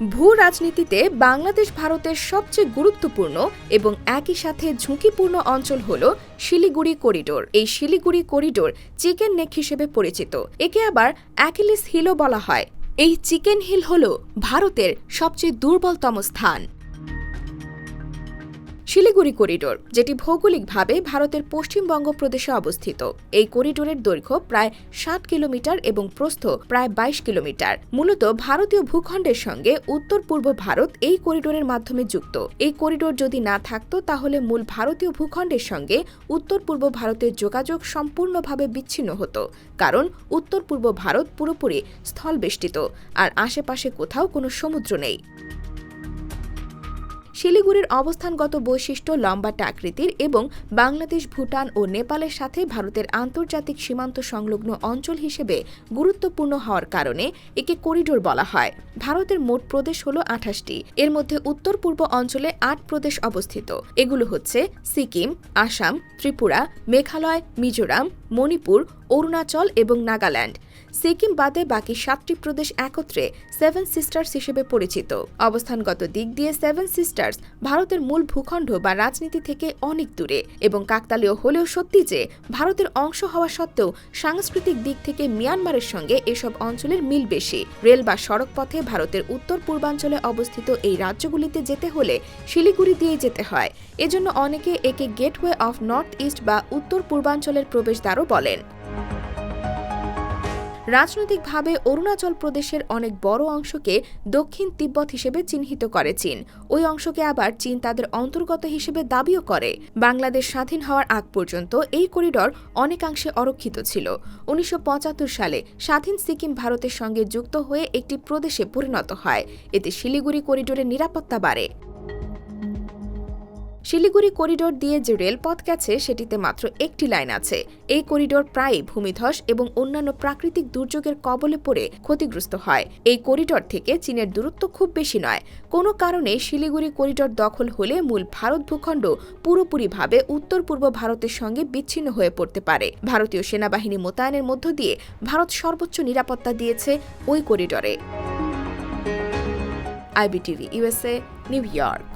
ভূ রাজনীতিতে বাংলাদেশ ভারতের সবচেয়ে গুরুত্বপূর্ণ এবং একই সাথে ঝুঁকিপূর্ণ অঞ্চল হল শিলিগুড়ি করিডোর। এই শিলিগুড়ি করিডোর চিকেন নেক হিসেবে পরিচিত। একে আবার অ্যাকিলিস হিলও বলা হয়। এই চিকেন হিল হল ভারতের সবচেয়ে দুর্বলতম স্থান। শিলিগুড়ি করিডোর, যেটি ভৌগোলিকভাবে ভারতের পশ্চিমবঙ্গ প্রদেশে অবস্থিত। এই করিডোরের দৈর্ঘ্য প্রায় ষাট কিলোমিটার এবং প্রস্থ প্রায় বাইশ কিলোমিটার। মূলত ভারতীয় ভূখণ্ডের সঙ্গে উত্তর পূর্ব ভারত এই করিডোরের মাধ্যমে যুক্ত। এই করিডোর যদি না থাকত, তাহলে মূল ভারতীয় ভূখণ্ডের সঙ্গে উত্তর পূর্ব ভারতের যোগাযোগ সম্পূর্ণভাবে বিচ্ছিন্ন হতো, কারণ উত্তর পূর্ব ভারত পুরোপুরি স্থলবেষ্টিত, আর আশেপাশে কোথাও কোনো সমুদ্র নেই। শিলিগুড়ির অবস্থানগত বৈশিষ্ট্য লম্বাটে আকৃতির এবং বাংলাদেশ, ভুটান ও নেপালের সাথে ভারতের আন্তর্জাতিক সীমান্ত সংলগ্ন অঞ্চল হিসেবে গুরুত্বপূর্ণ হওয়ার কারণে একে করিডোর বলা হয়। ভারতের মোট প্রদেশ হল আঠাশটি। এর মধ্যে উত্তর পূর্ব অঞ্চলে আট প্রদেশ অবস্থিত। এগুলো হচ্ছে সিকিম, আসাম, ত্রিপুরা, মেঘালয়, মিজোরাম মণিপুর, অরুণাচল এবং নাগাল্যান্ড। সিকিম বাদে বাকি সাতটি প্রদেশ একত্রে সেভেন সিস্টার্স হিসেবে পরিচিত। অবস্থানগত দিক দিয়ে সেভেন সিস্টার্স ভারতের মূল ভূখণ্ড বা রাজনীতি থেকে অনেক দূরে এবং কাকতালীয় হলেও সত্যি যে ভারতের অংশ হওয়া সত্ত্বেও সাংস্কৃতিক দিক থেকে মিয়ানমারের সঙ্গে এসব অঞ্চলের মিল বেশি। রেল বা সড়ক পথে ভারতের উত্তর পূর্বাঞ্চলে অবস্থিত এই রাজ্যগুলিতে যেতে হলে শিলিগুড়ি দিয়েই যেতে হয়। এজন্য অনেকে একে গেটওয়ে অফ নর্থ ইস্ট বা উত্তর পূর্বাঞ্চলের প্রবেশদ্বারও বলেন। রাজনৈতিকভাবে অরুণাচল প্রদেশের অনেক বড় অংশকে দক্ষিণ তিব্বত হিসেবে চিহ্নিত করে চীন। ওই অংশকে আবার চীন তাদের অন্তর্গত হিসেবে দাবিও করে। বাংলাদেশ স্বাধীন হওয়ার আগ পর্যন্ত এই করিডর অনেকাংশে অরক্ষিত ছিল। উনিশশো পঁচাত্তর সালে স্বাধীন সিকিম ভারতের সঙ্গে যুক্ত হয়ে একটি প্রদেশে পরিণত হয়। এতে শিলিগুড়ি করিডোরের নিরাপত্তা বাড়ে। শিলিগুড়ি করিডোর দিয়ে যে রেলপথ গেছে, সেটিতে মাত্র একটি লাইন আছে। এই করিডোর প্রায়ই ভূমিধস এবং অন্যান্য প্রাকৃতিক দুর্যোগের কবলে পড়ে ক্ষতিগ্রস্ত হয়। এই করিডোর থেকে চীনের দূরত্ব খুব বেশি নয়। কোনো কারণে শিলিগুড়ি করিডোর দখল হলে মূল ভারত ভূখণ্ড পুরোপুরিভাবে উত্তর পূর্ব ভারতের সঙ্গে বিচ্ছিন্ন হয়ে পড়তে পারে। ভারতীয় সেনাবাহিনী মোতায়েনের মধ্য দিয়ে ভারত সর্বোচ্চ নিরাপত্তা দিয়েছে ওই করিডোরে। IBTV USA New York.